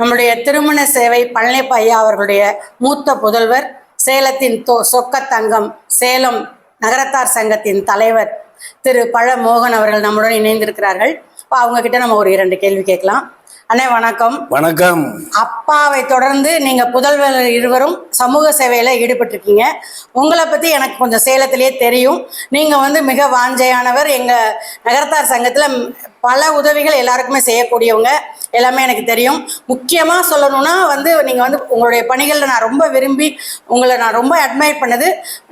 நம்முடைய திருமண சேவை பழனிப்ப ஐயா அவர்களுடைய மூத்த புதல்வர் சேலத்தின் தொ சொக்கத்தங்கம் சேலம் நகரத்தார் சங்கத்தின் தலைவர் திரு பழ மோகன் அவர்கள் நம்முடன் இணைந்திருக்கிறார்கள். இப்போ அவங்க கிட்ட நம்ம ஒரு இரண்டு கேள்வி கேட்கலாம். அண்ணே வணக்கம். வணக்கம். அப்பாவை தொடர்ந்து நீங்க புதல்வர் இருவரும் சமூக சேவையில ஈடுபட்டிருக்கீங்க. உங்களை பத்தி எனக்கு கொஞ்சம் சேலத்திலேயே தெரியும். நீங்க வந்து மிக வாஞ்சையானவர். எங்க நகரத்தார் சங்கத்துல பல உதவிகள் எல்லாருக்குமே செய்யக்கூடியவங்க. எல்லாமே எனக்கு தெரியும். முக்கியமாக சொல்லணும்னா வந்து நீங்கள் வந்து உங்களுடைய பணிகளில் நான் ரொம்ப விரும்பி உங்களை நான் ரொம்ப அட்மையர் பண்ணது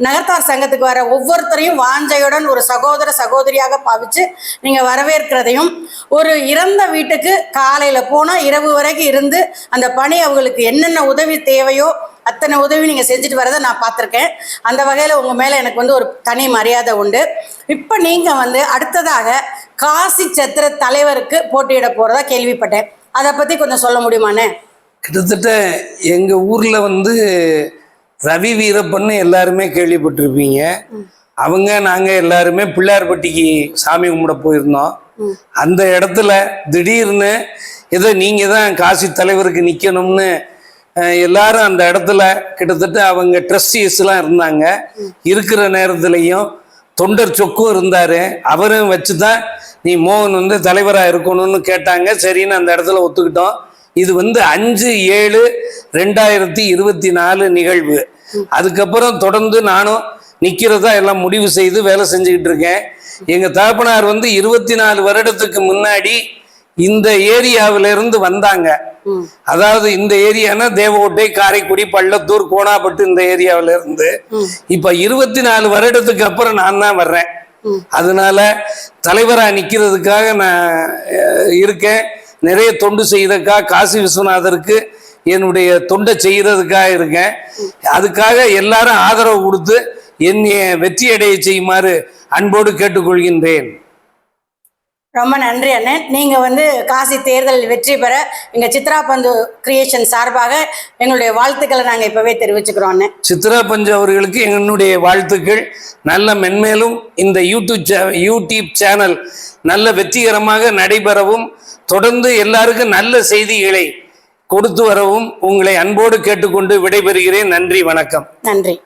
நகரத்தார் சங்கத்துக்கு வர ஒவ்வொருத்தரையும் வாஞ்சையுடன் ஒரு சகோதர சகோதரியாக பாவிச்சு நீங்கள் வரவேற்கிறதையும் ஒரு இறந்த வீட்டுக்கு காலையில் போனால் இரவு வரைக்கும் இருந்து அந்த பணி அவங்களுக்கு என்னென்ன உதவி தேவையோ அத்தனை உதவி நீங்கள் செஞ்சுட்டு வரதை நான் பார்த்துருக்கேன். அந்த வகையில் உங்கள் மேலே எனக்கு வந்து ஒரு தனி மரியாதை உண்டு. இப்போ நீங்கள் வந்து அடுத்ததாக காசி சத்திர தலைவருக்கு போட்டியிட போறதா கேள்விப்பட்டேன். அதை பத்தி கொஞ்சம் சொல்ல முடியுமாண்ணே? கிட்டத்தட்ட எங்க ஊர்ல வந்து ரவி வீரப்பன்னு எல்லாருமே கேள்விப்பட்டிருப்பீங்க. அவங்க நாங்க எல்லாருமே பிள்ளையார்பட்டிக்கு சாமி கும்பிட போயிருந்தோம். அந்த இடத்துல திடீர்னு ஏதோ நீங்க தான் காசி தலைவருக்கு நிக்கணும்னு அஹ், எல்லாரும் அந்த இடத்துல கிட்டத்தட்ட அவங்க ட்ரஸ்டீஸ்லாம் இருந்தாங்க. இருக்கிற நேரத்துலையும் தொண்டர் சொக்கும் இருந்தார். அவரும் வச்சு தான் நீ மோகன் வந்து தலைவராக இருக்கணும்னு கேட்டாங்க. சரின்னு அந்த இடத்துல ஒத்துக்கிட்டோம். இது வந்து அஞ்சு ஏழு ரெண்டாயிரத்தி இருபத்தி நாலு நிகழ்வு. அதுக்கப்புறம் தொடர்ந்து நானும் நிற்கிறதா எல்லாம் முடிவு செய்து வேலை செஞ்சுக்கிட்டு இருக்கேன். எங்கள் தகப்பனார் வந்து இருபத்தி நாலு வருடத்துக்கு முன்னாடி இந்த ஏரியாவில இருந்து வந்தாங்க அதாவது இந்த ஏரியானா தேவகோட்டை காரைக்குடி பள்ளத்தூர் கோணாப்பட்டு இந்த ஏரியாவில இருந்து இப்ப இருபத்தி நாலு வருடத்துக்கு அப்புறம் நான் தான் வர்றேன். அதனால தலைவரா நிக்கிறதுக்காக நான் இருக்கேன். நிறைய தொண்டு செய்யறதுக்காக காசி விஸ்வநாதருக்கு என்னுடைய தொண்டை செய்யறதுக்காக இருக்கேன். அதுக்காக எல்லாரும் ஆதரவு கொடுத்து என்னை வெற்றி அடைய செய்யுமாறு அன்போடு கேட்டுக்கொள்கின்றேன். ரொம்ப நன்றி அண்ணன் நீங்க வந்து காசி தேர்தலில் வெற்றி பெற எங்க சித்ரா பந்து கிரியேஷன் சார்பாக எங்களுடைய வாழ்த்துக்களை நாங்க இப்பவே தெரிவிச்சுக்கிறோம் அண்ணன் சித்ரா பஞ்சு அவர்களுக்கு என்னுடைய வாழ்த்துக்கள். நல்ல மென்மேலும் இந்த யூடியூப் யூடியூப் சேனல் நல்ல வெற்றிகரமாக நடைபெறவும் தொடர்ந்து எல்லாருக்கும் நல்ல செய்திகளை கொடுத்து வரவும் உங்களை அன்போடு கேட்டுக்கொண்டு விடைபெறுகிறேன். நன்றி வணக்கம். நன்றி.